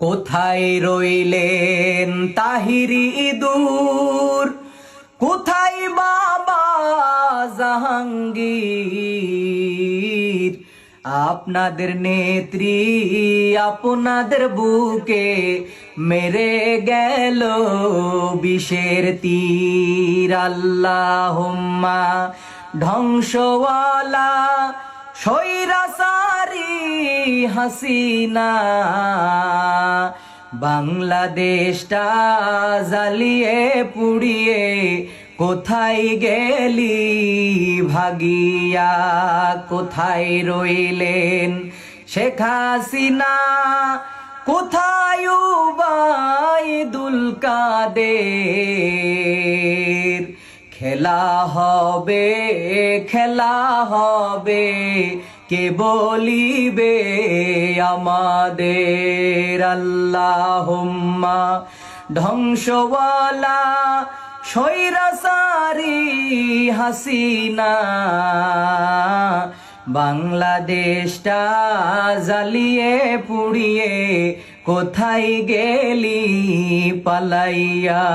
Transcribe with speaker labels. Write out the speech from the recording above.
Speaker 1: কোথায় রইলেন তাহিরি দূর কোথায় বাবা জাহাঙ্গীর? আপনাদের নেত্রী আপনাদের বুকে মেরে গেল বিষের তীর। আল্লাহুম্মা ধ্বংসওয়ালা সৈরাসারি হাসিনা। বাংলাদেশটা জ্বালিয়ে পুড়িয়ে কোথায় গেলি ভাগিয়া? কোথায় রইলেন শেখ হাসিনা? কোথায় উবাইদুল কাদের খেলা হবে খেলা হবে, কে বলিবে? আমাদের আল্লাহুম্মা। ধ্বংসওয়ালা সৈরাসারি হাসিনা। বাংলাদেশটা জ্বালিয়ে পুড়িয়ে কোথায় গেলি পালাইয়া?